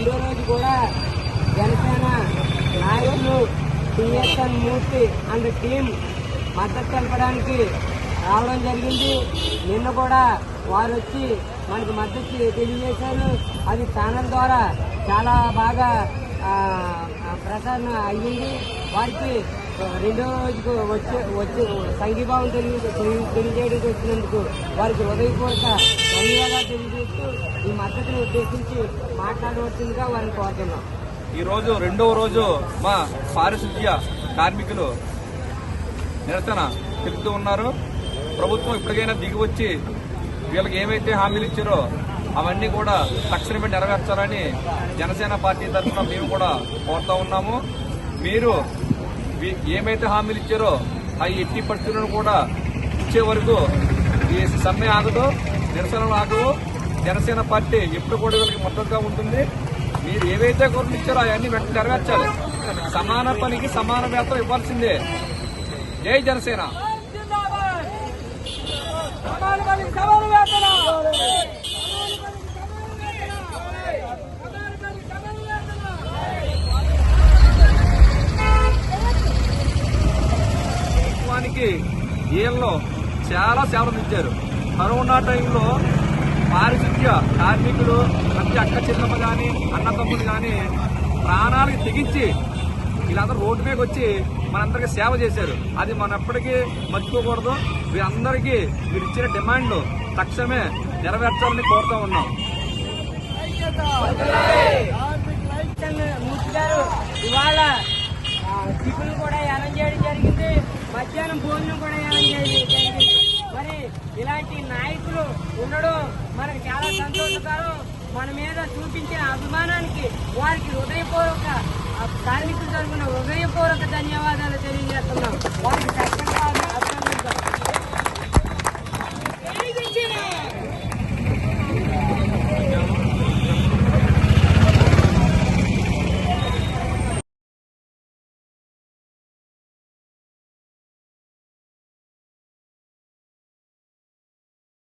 రెండో రోజు కూడా జనసేన నాయకులు టిఎస్ఎన్ మూర్తి అండ్ టీం మద్దతు తెలపడానికి రావడం జరిగింది. నిన్న కూడా వారు వచ్చి మనకు మద్దతు తెలియజేశారు. అది ఛానల్ ద్వారా చాలా బాగా ప్రసారణ అయ్యింది. వారికి రెండో రోజుకు వచ్చే వచ్చే సంఘీభావం తెలియ తెలియజేయడానికి వచ్చినందుకు వారికి హృదయపూర్వక ధన్యవాదాలు తెలియజేస్తూ ఈ మద్దతును ఉద్దేశించి మాట్లాడవలసిందిగా వారిని కోరుతున్నాం. ఈ రోజు రెండవ రోజు మా పారిశుద్ధ్య కార్మికులు నిరసన తెలుపుతూ ఉన్నారు. ప్రభుత్వం ఇప్పటికైనా దిగి వచ్చి వీళ్ళకి ఏమైతే హామీలు ఇచ్చారో అవన్నీ కూడా తక్షణమే నెరవేర్చాలని జనసేన పార్టీ తరఫున మేము కూడా కోరుతా ఉన్నాము. మీరు ఏమైతే హామీలు ఇచ్చారో అవి ఎట్టి పరిస్థితులను కూడా ఇచ్చే వరకు ఈ సమ్మె ఆగదు నిరసనలు ఆగవు. జనసేన పార్టీ ఎప్పుడు కూడా వీళ్ళకి మద్దతుగా ఉంటుంది. మీరు ఏవైతే కోరికలు ఇచ్చారో అవన్నీ వెంటనే నెరవేర్చాలి. సమాన పనికి సమాన వేతనం ఇవ్వాల్సిందే. జై జనసేన. ప్రభుత్వానికి వీళ్ళు చాలా సేవలు ఇచ్చారు కరోనా టైంలో పారిశుద్ధ్య కార్మికులు ప్రతి అక్క చెల్లెమ్మ కానీ అన్నతమ్ములు కానీ ప్రాణాలకి తెగించి వీళ్ళందరూ రోడ్డు మీదకి వచ్చి మనందరికీ సేవ చేశారు. అది మనం ఎప్పటికీ మర్చిపోకూడదు. వీరందరికీ మీరు ఇచ్చిన డిమాండ్ తక్షణమే నెరవేర్చాలని కోరుతూ ఉన్నాం. మధ్యాహ్నం భోజనం కూడా మరి ఇలాంటి నాయకులు ఉండడం మనకు చాలా సంతోషకరం. మన మీద చూపించే అభిమానానికి వారికి హృదయపూర్వక కార్మికులు తరఫున హృదయపూర్వక ధన్యవాదాలు తెలియజేస్తాం